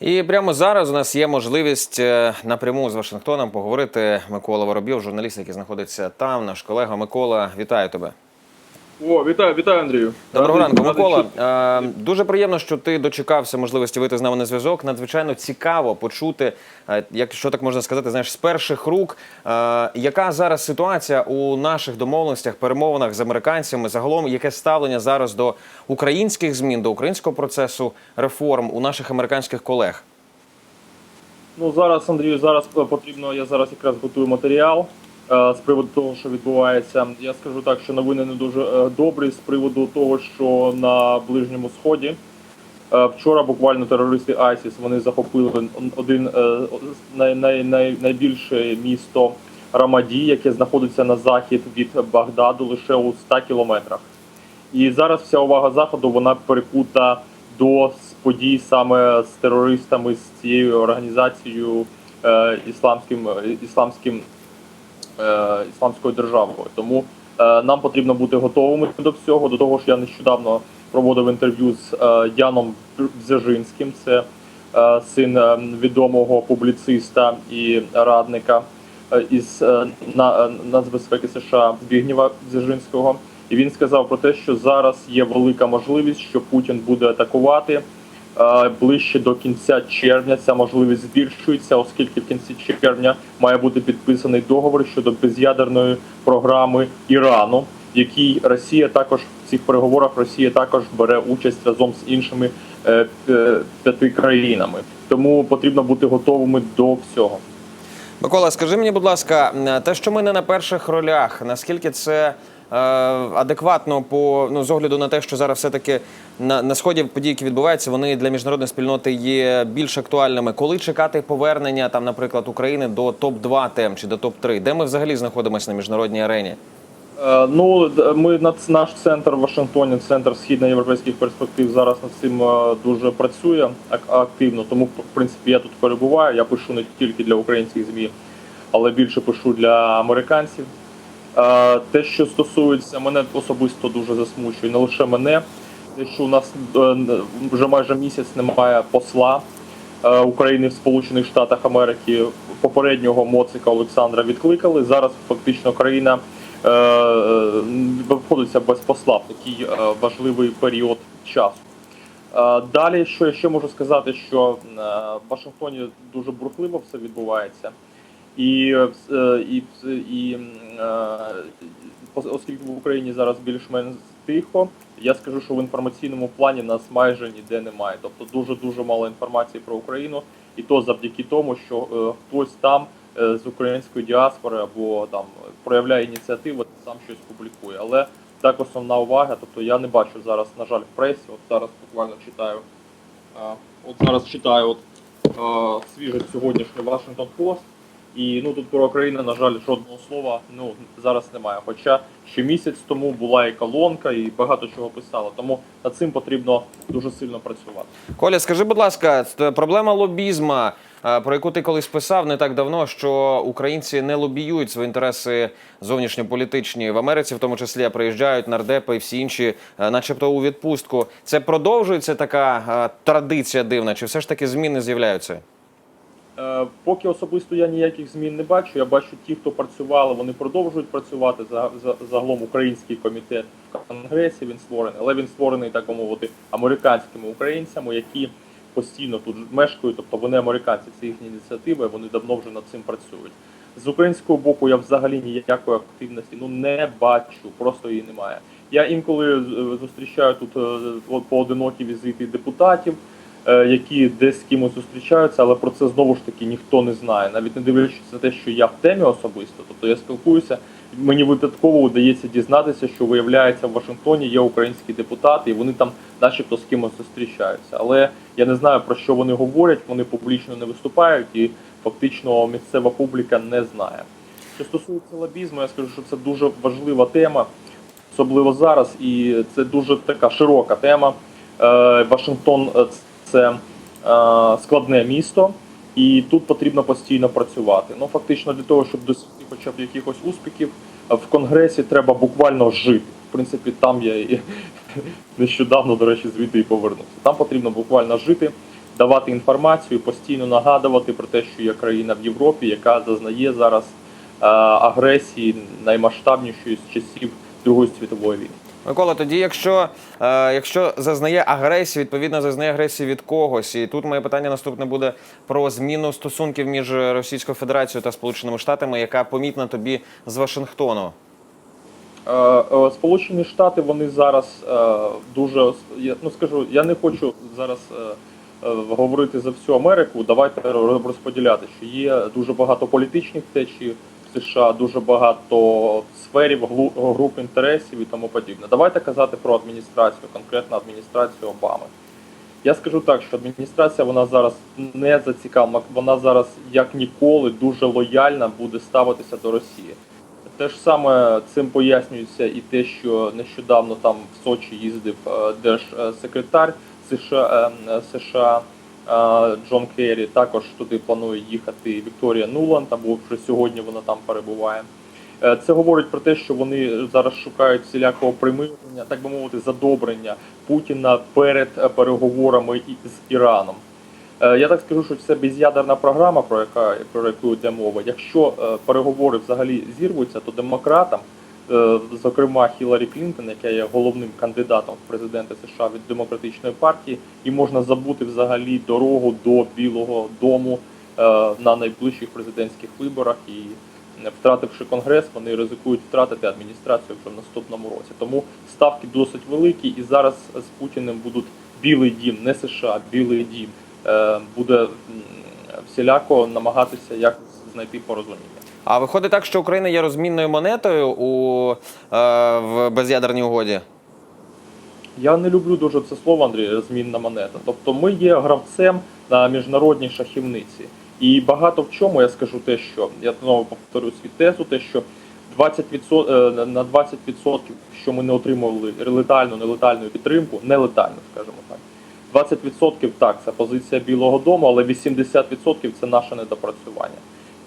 І прямо зараз у нас є можливість е, напряму з Вашингтоном поговорити. Микола Воробйов, журналіст, який знаходиться там. Наш колега Микола, вітаю тебе. О, вітаю, вітаю, Андрію. Доброго ранку, Микола. Е, Дуже приємно, що ти дочекався можливості вийти з нами на зв'язок. Надзвичайно цікаво почути, е, якщо так можна сказати, знаєш, з перших рук, е, яка зараз ситуація у наших домовленостях, перемовинах з американцями, загалом яке ставлення зараз до українських змін, до українського процесу реформ у наших американських колег. Ну зараз, Андрію, зараз е, потрібно. Я зараз якраз готую матеріал з приводу того, що відбувається. Я скажу так, що новини не дуже е, добрі з приводу того, що на ближньому сході е, вчора буквально терористи ISIS вони захопили один е, най, най, най, найбільше місто Рамаді, яке знаходиться на захід від Багдаду лише у 100 кілометрах. І зараз вся увага заходу вона перекута до подій саме з терористами з цією організацією е, ісламським е, ісламським е, ісламською державою. Тому е, нам потрібно бути готовими до всього. До того ж, я нещодавно проводив інтерв'ю з е, Яном Бзежинським, це е, син е, відомого публіциста і радника е, із е, на, е, нацбезпеки США Збігнєва Бзежинського. І він сказав про те, що зараз є велика можливість, що Путін буде атакувати е, ближче до кінця червня. Ця можливість збільшується, оскільки в кінці червня має бути підписаний договор щодо без'ядерної програми Ірану, в якій Росія також в цих переговорах Росія також бере участь разом з іншими е, е, п'яти країнами. Тому потрібно бути готовими до всього. Микола, скажи мені, будь ласка, те, що ми не на перших ролях, наскільки це е, адекватно по ну з огляду на те, що зараз все таки на, на сході події, які відбуваються, вони для міжнародної спільноти є більш актуальними. Коли чекати повернення там, наприклад, України до топ 2 тем чи до топ 3 де ми взагалі знаходимося на міжнародній арені? Е, Ну, ми наш центр в Вашингтоні, центр східноєвропейських перспектив, зараз над цим е, дуже працює ак- активно. Тому, в принципі, я тут перебуваю. Я пишу не тільки для українських змі, але більше пишу для американців. Те, що стосується мене особисто дуже засмучує, не лише мене. Те, що у нас е, вже майже місяць немає посла е, України в Сполучених Штатах Америки. Попереднього моцика Олександра відкликали. Зараз фактично країна е, виходиться без посла в такий важливий період часу. Далі, що я ще можу сказати, що в Вашингтоні дуже бурхливо все відбувається. І, е, і, і е, оскільки в Україні зараз більш-менш тихо, я скажу, що в інформаційному плані нас майже ніде немає. Тобто дуже дуже мало інформації про Україну, і то завдяки тому, що е, хтось там з української діаспори або там проявляє ініціативу, сам щось публікує. Але так основна увага. Тобто я не бачу зараз, на жаль, в пресі. От зараз буквально читаю. От зараз читаю от, свіже сьогоднішній Washington Post. І ну тут про Україну, на жаль, жодного слова ну зараз немає. Хоча ще місяць тому була і колонка, і багато чого писала. Тому над цим потрібно дуже сильно працювати. Коля, скажи, будь ласка, проблема лобізма, е, про яку ти колись писав не так давно, що українці не лобіюють свої інтереси зовнішньополітичні в Америці, в тому числі приїжджають нардепи і всі інші, е, начебто у відпустку. Це продовжується така е, традиція дивна, чи все ж таки зміни з'являються? Е, Поки особисто я ніяких змін не бачу. Я бачу ті, хто працювали, вони продовжують працювати. За, за загалом український комітет в конгресі він створений, але він створений так мовити американськими українцями, які постійно тут мешкають. Тобто вони американці, це їхні ініціативи. Вони давно вже над цим працюють. З українського боку я взагалі ніякої активності ну не бачу, просто її немає. Я інколи е, зустрічаю тут е, поодинокі візити депутатів які десь з кимось зустрічаються, але про це знову ж таки ніхто не знає. Навіть не дивлячись на те, що я в темі особисто, тобто я спілкуюся. Мені випадково вдається дізнатися, що виявляється в Вашингтоні є українські депутати, і вони там, начебто, з кимось зустрічаються. Але я не знаю про що вони говорять. Вони публічно не виступають, і фактично місцева публіка не знає. Що стосується лобізму, я скажу, що це дуже важлива тема, особливо зараз, і це дуже така широка тема. Е, Вашингтон е, це е, складне місто, і тут потрібно постійно працювати. Ну фактично для того, щоб досягти хоча б якихось успіхів, е, в конгресі треба буквально жити. В принципі, там я і нещодавно, до речі, звідти і повернувся. Там потрібно буквально жити. давати інформацію, постійно нагадувати про те, що є країна в Європі, яка зазнає зараз е, агресії наймасштабнішої з часів Другої світової війни. Микола, тоді, якщо, е, якщо зазнає агресії, відповідно зазнає агресії від когось, і тут моє питання наступне буде про зміну стосунків між Російською Федерацією та Сполученими Штатами, яка помітна тобі з Вашингтону. Е, е, Сполучені Штати вони зараз е, дуже ну скажу, я не хочу зараз говорити за всю Америку. Давайте розподіляти, що є дуже багато політичних течій США, дуже багато сферів, груп інтересів і тому подібне. Давайте казати про адміністрацію, конкретно адміністрацію Обами. Я скажу так, що адміністрація вона зараз не зацікавлена, вона зараз як ніколи дуже лояльна буде ставитися до Росії. Те ж саме цим пояснюється і те, що нещодавно там в Сочі їздив е, держсекретар США, е, США Джон Керрі. Також туди планує їхати Вікторія Нуланд, або вже сьогодні вона там перебуває. Е, Це говорить про те, що вони зараз шукають всілякого примирення, так би мовити, задобрення Путіна перед е, переговорами з Іраном. Е, Я так скажу, що це без'ядерна програма, про яка про яку йде мова. Якщо переговори взагалі зірвуться, то демократам, зокрема Хіларі Клінтон, яка є головним кандидатом в президенти США від демократичної партії, і можна забути взагалі дорогу до Білого Дому е, на найближчих президентських виборах і. е, Втративши конгрес, вони ризикують втратити адміністрацію вже в наступному році. Тому ставки досить великі, і зараз з Путіним будуть Білий Дім, не США, Білий Дім е, буде всіляко намагатися якось знайти порозуміння. А виходить так, що Україна є розмінною монетою у е, в без'ядерній угоді. Я не люблю дуже це слово, Андрій, розмінна монета. Тобто ми є гравцем на міжнародній шахівниці. І багато в чому я скажу те, що я знову повторю свій тезу, те, що 20%, е, на 20%, що ми не отримували летальну, нелетальну підтримку, нелетальну, скажімо так. 20% так, це позиція Білого Дому, але 80% це наше недопрацювання.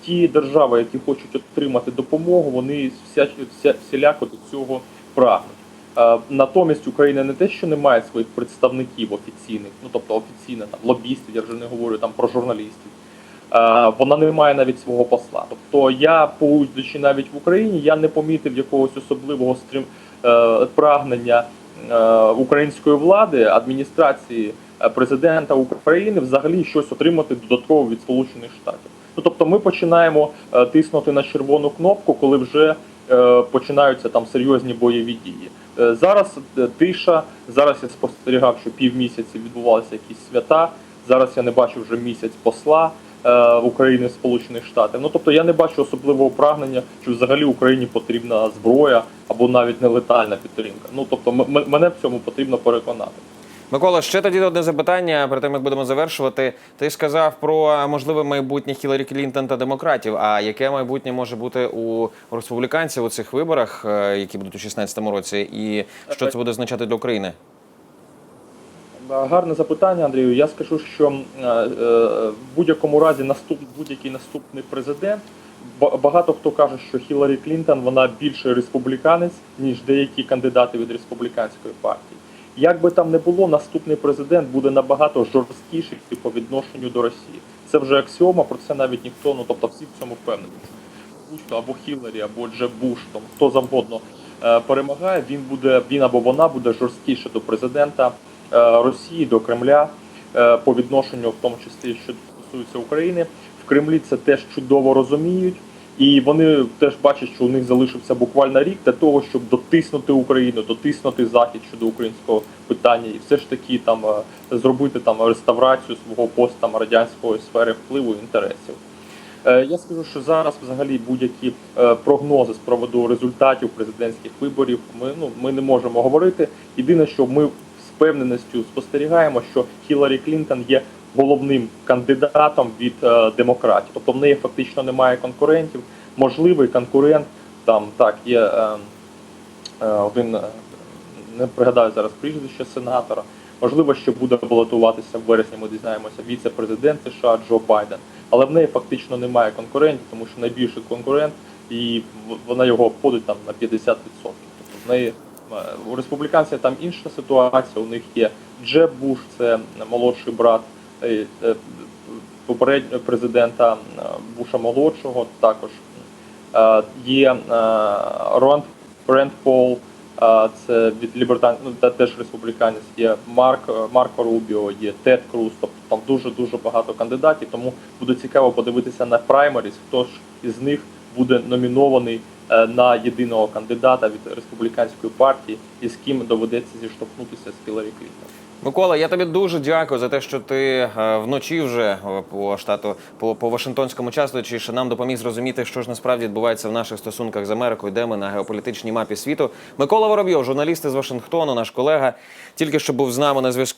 Ті держави, які хочуть отримати допомогу, вони вся, вся, всіляко до цього прагнуть. Е, Натомість Україна не те, що не має своїх представників офіційних, ну тобто офіційно там лобістів, я вже не говорю там про журналістів. Е, Вона не має навіть свого посла. Тобто я, будучи навіть в Україні, я не помітив якогось особливого стрім е, прагнення української влади, адміністрації президента України взагалі щось отримати додатково від Сполучених Штатів. Ну тобто, ми починаємо е, тиснути на червону кнопку, коли вже е, починаються там серйозні бойові дії. Е, Зараз тиша. Зараз я спостерігав, що півмісяці відбувалися якісь свята. Зараз я не бачу вже місяць посла України в Сполучених Штатів. Ну тобто я не бачу особливого прагнення, що взагалі Україні потрібна зброя або навіть нелетальна підтримка. Ну тобто, мене в цьому потрібно переконати. Микола, ще тоді одне запитання перед тим, як будемо завершувати. Ти сказав про можливе майбутнє Хіларі Клінтон та демократів. А яке майбутнє може бути у республіканців у цих виборах, е, які будуть у 2016 році, і що це буде означати для України? Гарне запитання, Андрію. Я скажу, що е, е, в будь-якому разі наступ, будь-який наступний президент. ба- Багато хто каже, що Хіларі Клінтон вона більше республіканець, ніж деякі кандидати від республіканської партії. Як би там не було, наступний президент буде набагато жорсткіший по відношенню до Росії. Це вже аксіома, про це навіть ніхто, ну тобто всі в цьому впевнені. Будь-то або Хіларі, або Джеб Буш, там хто завгодно е, перемагає, він буде він або вона буде жорсткіше до президента е, Росії, до Кремля е, по відношенню, в тому числі що стосується України. В Кремлі це теж чудово розуміють, і вони теж бачать, що у них залишився буквально рік для того, щоб дотиснути Україну, дотиснути захід щодо українського питання, і все ж таки там е, зробити там реставрацію свого пост радянської сфери впливу і інтересів. Е, Я скажу, що зараз взагалі будь-які е, прогнози з приводу результатів президентських виборів ми ну ми не можемо говорити. Єдине, що ми з впевненістю спостерігаємо, що Хіларі Клінтон є головним кандидатом від е, демократів, тобто в неї фактично немає конкурентів. Можливий конкурент там так є е, е, один, не пригадаю зараз прізвище сенатора. Можливо, що буде балотуватися в вересні. Ми дізнаємося віце-президент США Джо Байден, але в неї фактично немає конкурентів, тому що найбільший конкурент і вона його обходить там на 50%. Тобто в неї у республіканців там інша ситуація. У них є Джеб Буш, це молодший брат попереднього президента е, Буша молодшого також. Е, Є е, Ронд Ренд Пол, е, це від лібертан, ну теж республіканець. Є Марк е, Марко Рубіо, є Тед Круз. Тобто там дуже дуже багато кандидатів. Тому буде цікаво подивитися на праймеріс, хто ж із них буде номінований е, на єдиного кандидата від республіканської партії, і з ким доведеться зіштовхнутися з Хіларі Клінтон. Микола, я тобі дуже дякую за те, що ти е, вночі вже е, по штату по, по Вашингтонському часу, чи нам допоміг зрозуміти, що ж насправді відбувається в наших стосунках з Америкою, де ми на геополітичній мапі світу. Микола Воробйов, журналіст із Вашингтону, наш колега, тільки що був з нами на зв'язку.